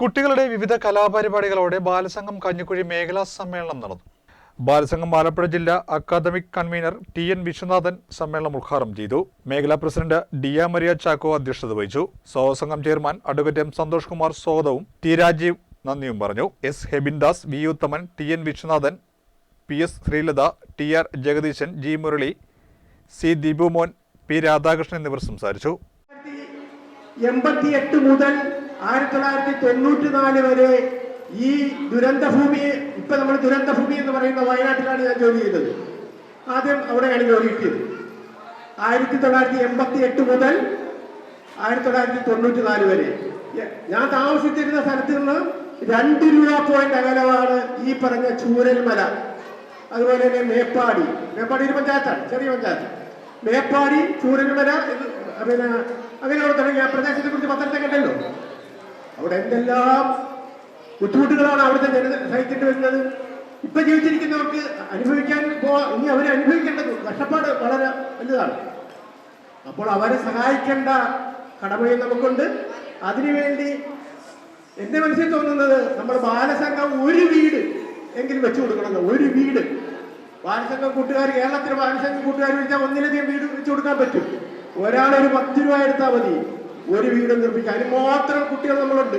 കുട്ടികളുടെ വിവിധ കലാപരിപാടികളോടെ ബാലസംഘം കഞ്ഞിക്കുഴി മേഖലാ സമ്മേളനം നടന്നു. ബാലസംഘം ആലപ്പുഴ ജില്ലാ academic convener T N Viswanathan സമ്മേളനം ഉദ്ഘാടനം ചെയ്തു. മേഖലാ പ്രസിഡന്റ് ഡിയ മരിയ ചാക്കോ അധ്യക്ഷത വഹിച്ചു. സഹസംഘം chairman advocate M Santhosh Kumar സ്വാഗതവും ടി രാജീവ് നന്ദിയും പറഞ്ഞു. S Hebindas V Uthaman T N Viswanathan P S Sreelatha T R Jagadeesan G Murali C Deepumon P Radhakrishnan എന്നിവർ സംസാരിച്ചു. എൺപത്തിയെട്ട് മുതൽ ആയിരത്തി തൊള്ളായിരത്തി തൊണ്ണൂറ്റി നാല് വരെ ഈ ദുരന്തഭൂമി ഇപ്പൊ നമ്മൾ ദുരന്തഭൂമി എന്ന് പറയുന്ന വയനാട്ടിലാണ് ഞാൻ ജോലി ചെയ്തത്. ആദ്യം അവിടെയാണ് ജോലി കിട്ടിയത്. ആയിരത്തി തൊള്ളായിരത്തി എൺപത്തി എട്ട് മുതൽ ആയിരത്തി തൊള്ളായിരത്തി തൊണ്ണൂറ്റി നാല് വരെ ഞാൻ താമസിച്ചിരുന്ന സ്ഥലത്ത് നിന്ന് രണ്ട് രൂപ പോയിന്റ് അകലമാണ് ഈ പറഞ്ഞ ചൂരൽമല. അതുപോലെ തന്നെ മേപ്പാടി. മേപ്പാടി ഒരു പഞ്ചായത്താണ് ചെറിയ പഞ്ചായത്ത്. മേപ്പാടി ചൂരൽമല അങ്ങനെ പിന്നെ അങ്ങനെയുള്ള തുടങ്ങിയ പ്രദേശത്തെ കുറിച്ച് പത്രത്തെ കണ്ടല്ലോ. അവിടെ എന്തെല്ലാം ബുദ്ധിമുട്ടുകളാണ് അവിടുത്തെ ജനത സഹിക്കേണ്ടി വരുന്നത്? ഇപ്പൊ ജീവിച്ചിരിക്കുന്നവർക്ക് അനുഭവിക്കാൻ പോ ഇനി അവരെ അനുഭവിക്കേണ്ടത് കഷ്ടപ്പാട് വളരെ വലുതാണ്. അപ്പോൾ അവരെ സഹായിക്കേണ്ട കടമയും നമുക്കുണ്ട്. അതിനുവേണ്ടി എന്റെ മനസ്സിൽ തോന്നുന്നത് നമ്മൾ ബാലസംഘം ഒരു വീട് എങ്കിലും വെച്ചു കൊടുക്കണമെന്ന് ഒരു വീട്. ബാലസംഘം കൂട്ടുകാർ കേരളത്തിലെ ബാലസംഘം കൂട്ടുകാർ വിളിച്ചാൽ ഒന്നിലധികം വീട് വെച്ചു കൊടുക്കാൻ പറ്റും. ഒരാളൊരു പത്ത് രൂപ എടുത്താൽ മതി. ഒരു വീട് നിർമ്മിക്കാൻ അതിന് മാത്രം കുട്ടികൾ നമ്മളുണ്ട്.